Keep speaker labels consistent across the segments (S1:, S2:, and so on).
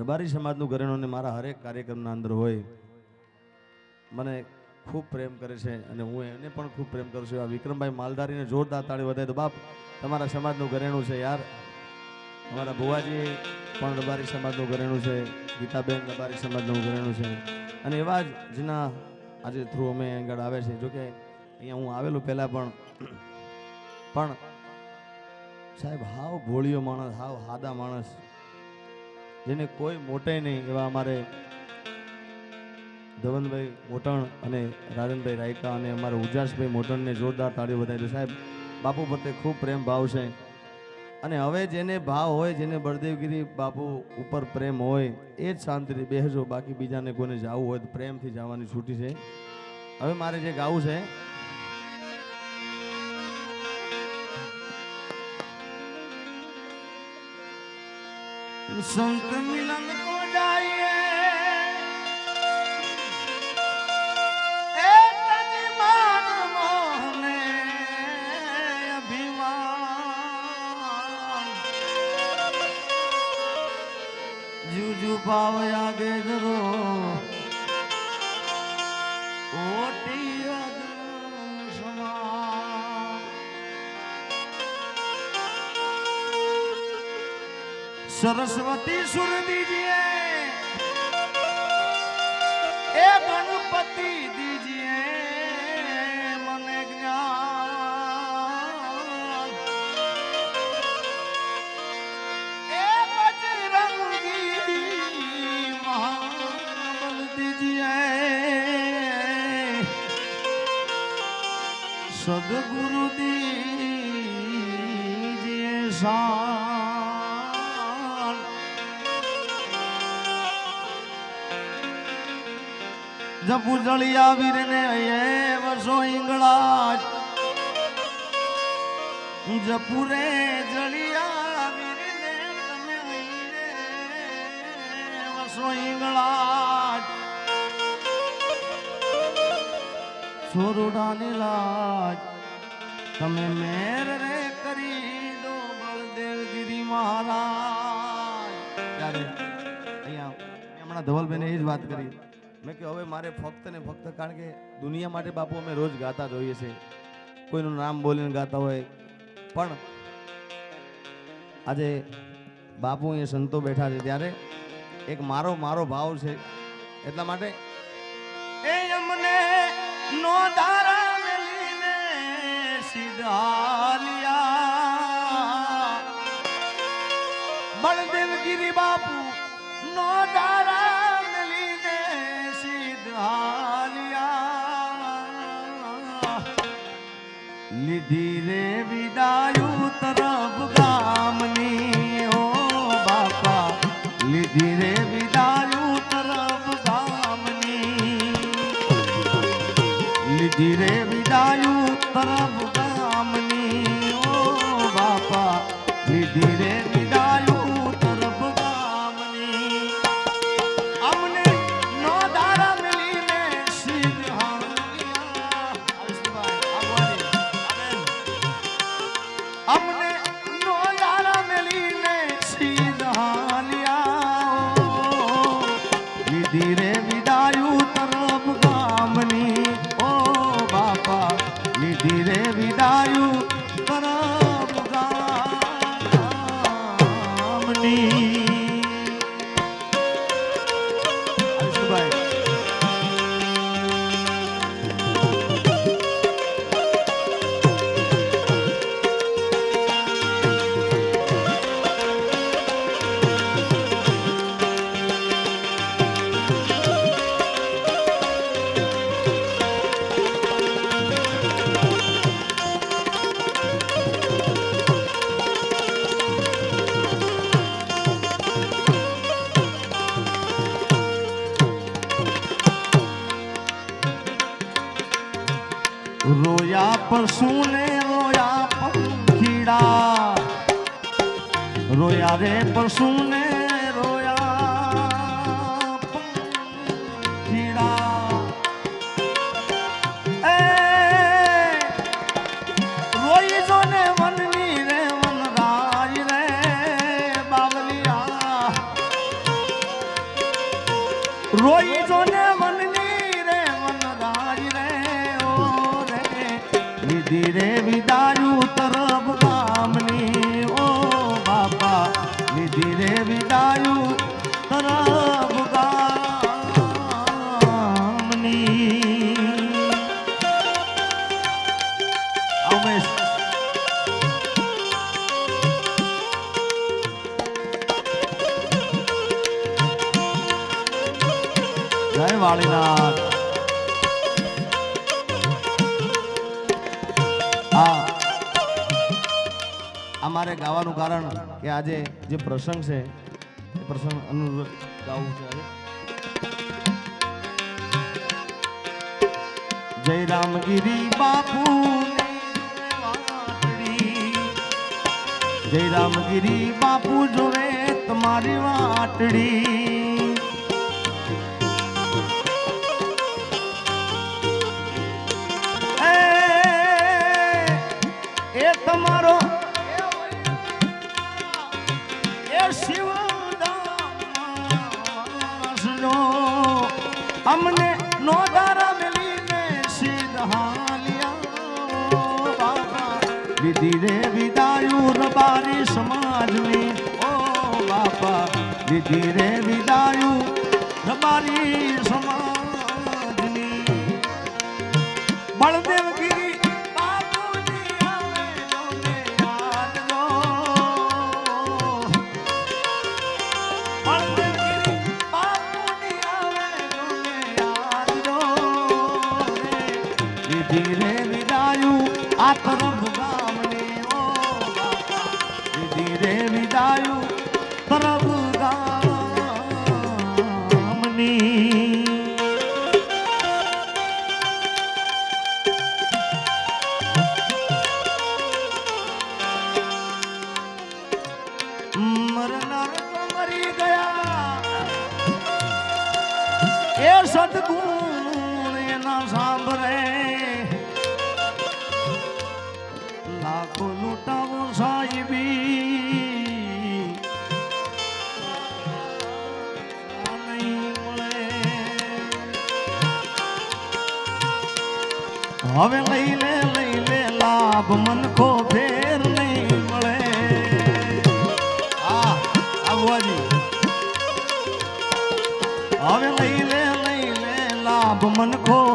S1: રબારી સમાજનું ઘરેણું મારા હરેક કાર્યક્રમના અંદર હોય, મને ખૂબ પ્રેમ કરે છે અને હું એને પણ ખૂબ પ્રેમ કરું છું. આ વિક્રમભાઈ માલધારીને જોરદાર તાળી વધાય તો બાપ, તમારા સમાજનું ઘરેણું છે યાર. અમારા ભુવાજી પણ રબારી સમાજનું ઘરેણું છે, ગીતાબેન રબારી સમાજનું ઘરેણું છે. અને એવા જ જેના આજે થ્રુ અમે આગળ આવે છે. જોકે અહીંયા હું આવેલું પહેલાં પણ પણ સાહેબ, હાવ ભોળિયો માણસ, હાવ હાદા માણસ. જેને કોઈ મોટે નહીં એવા અમારે ધવનભાઈ મોટણ અને રાજનભાઈ રાયકા અને અમારે ઉજાસભાઈ મોટણને જોરદાર તાળીઓ બતાવી સાહેબ, બાપુ પ્રત્યે ખૂબ પ્રેમ ભાવ છે. અને હવે જેને ભાવ હોય, જેને બળદેવગીરી બાપુ ઉપર પ્રેમ હોય, એ જ શાંતિથી બેસજો. બાકી બીજાને કોઈને જવું હોય તો પ્રેમથી જવાની છૂટી છે. હવે મારે જે ગાવું છે સંત મિલન કો જાઈએ સરસ્વતી સુરદીજીએ એ ગણપતિ દીજીએ. જપુ જળિયા વીરને એ વસો ઈંગળા જપુરે જળિયા વીરને તમે વર્ષો ઈંગળા સોરુડાની લાજ તમે મેર રે કરી દો બળદેવગીરી મહારાજ. ત્યારે અહીંયા હમણાં ધવલબેને એ જ વાત કરી. મેં કે હવે મારે ફક્ત ને ફક્ત કારણ કે દુનિયા માટે બાપુ અમે રોજ ગાતા જોઈએ છીએ કોઈનું નામ બોલીને ગાતા હોય. પણ આજે બાપુ એ સંતો બેઠા છે ત્યારે એક મારો મારો ભાવ છે. એટલા માટે એ અમને નો ધારા મેલીને સીધાલિયા બળદેવગીરી બાપુ નો ધારા વિદાય વિદાયુ તરફ ગામની, ઓ બાપા. લીધી રે વિદાય તરફ ગામની. લીધી રે વિદાય તરફ લીધી પશુને રોયા પંખીડા. રોયા રે પશુને જય વાળીનાથ આ મારે ગાવાનું કારણ કે આજે જે પ્રસંગ છે, એ પ્રસંગ અનુરૂપ ગાવું છે આજે. જય રામગીરી બાપુ જય રામગીરી બાપુ જોવે તમારી વાટડી. અમને નો દારા મિલીને સિદ્ધાલિયા બાબા લીધી રે વિદાયુ રબારી સમાજની ઓ બાપા લીધી રે વિદાયુ રબારી સમાજની બળદેવગીરી રે વિદાયું હવે લઈ લે લઈ લે લાભ મનખો ફેર નહીં મળે. આ આવવાજી હવે લઈ લે લઈ લે લાભ મનખો ફેર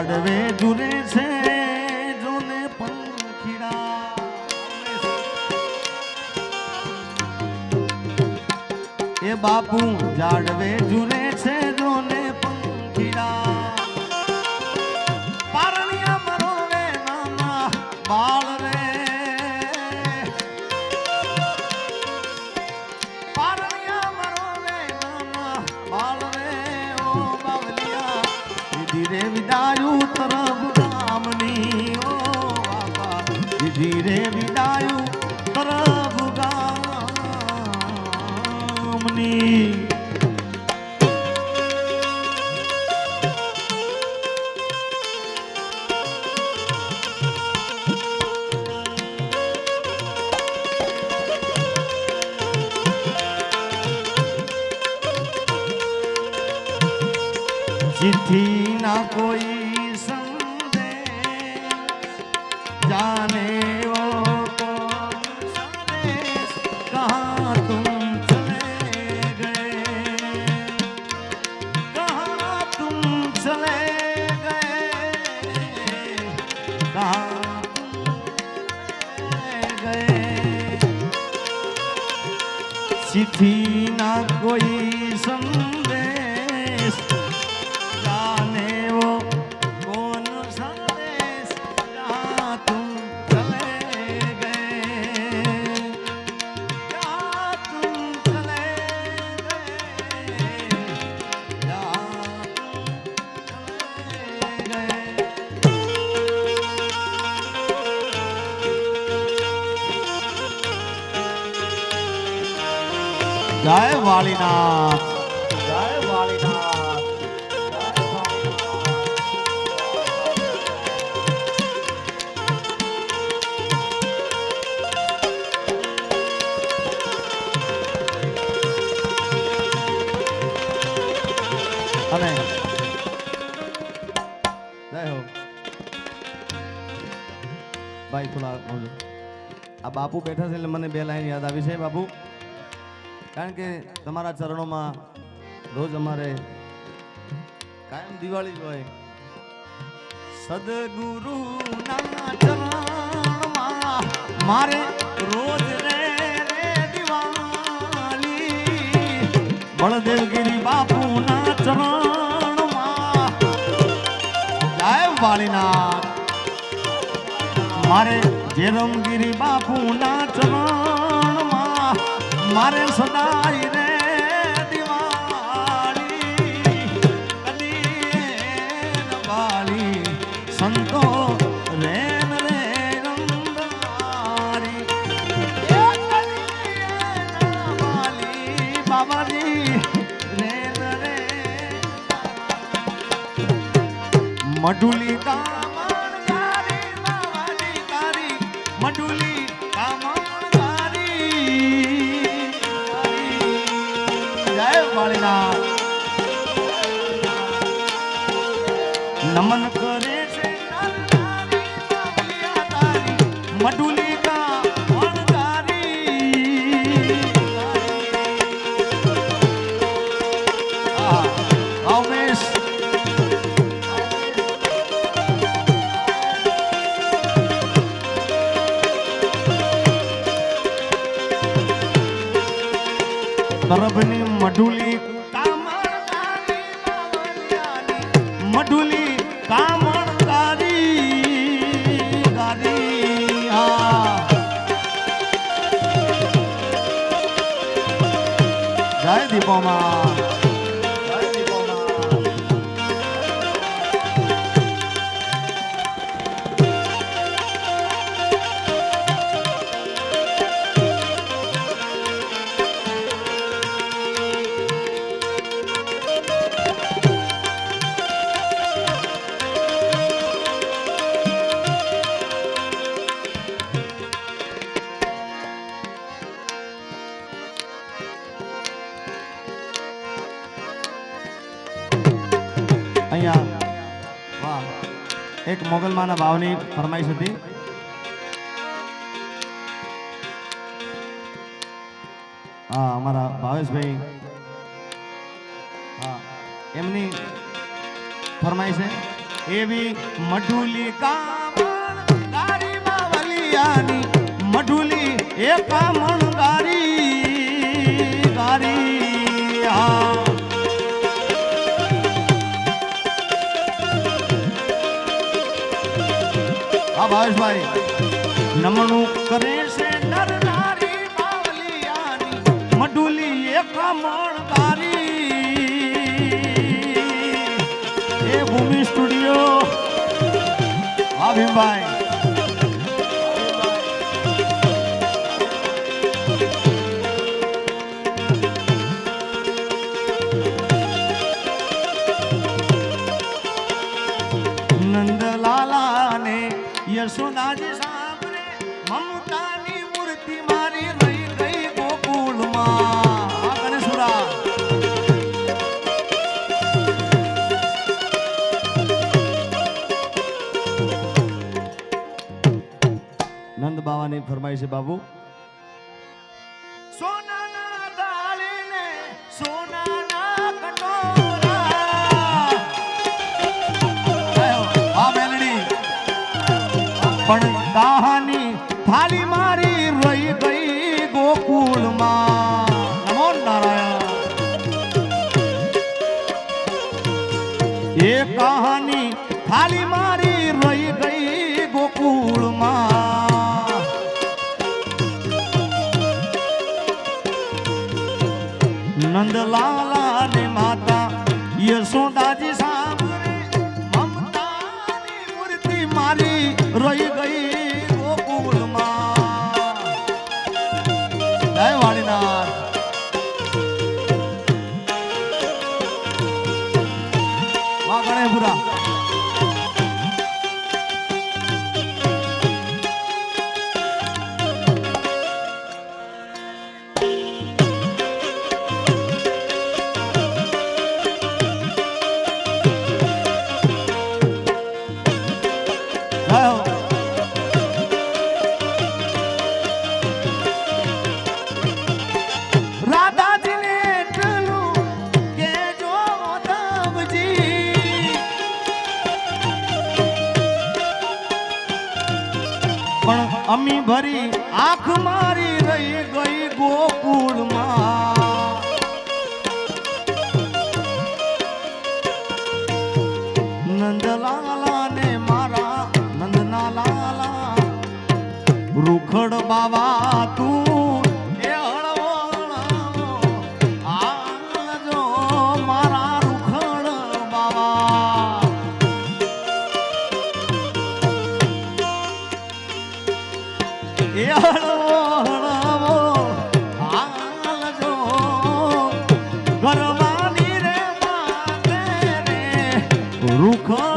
S1: જાડવે જુરે છે જોને પંખીડા. એ બાપુ જાડવે જુરે કોઈ સમજે જાને સીથી ના કોઈ સમજ જય વાળીનાથ જય વાળીનાથ અને જય હો ભાઈ, થોડા. આ બાપુ બેઠા છે એટલે મને બે લાઈન યાદ આવી છે, બાપુ કારણ કે તમારા ચરણોમાં રોજ અમારે કાયમ દિવાળી જ હોય. સદગુરુ મારે રોજ રે રે દિવાળી. બળદેવગીરી બાપુ ના ચરણમાં મારે જેરમગીરી બાપુ ના ચરણમાં મારે સદાય રે દિવાળી કદી વાળી સંતો રેન રે રંગારી ન બાબાજી રેન રે. જય વાળીનાથ નમન કરે છે તારી મઢુલી કામણકારી તારી હા. જય દીપોમાં. મોગલમાના ભાવની ફરમાઈશ હતી. હા, અમારા ભાવેશભાઈ. હા, એમની ફરમાઈશ છે. એવી મઢુલી કામણ ગારી બાવલિયાની મઢુલી એ હા, ભાવેશભાઈ. નમણું કરે છે નર નારી બાવલિયાની મઢુલી એક મણકારી એ ભૂમિ સ્ટુડિયો. હા, ભીમભાઈ. પણ કહાની થાલી મારી રહી ગઈ ગોકુળમાં. નમો નારાયણ. એ કહાની નંદલાલા ને માતા યશોદાજી સામે મમતાની મૂર્તિ મારી રહી ગઈ રૂખડ બાવા તું રૂખડ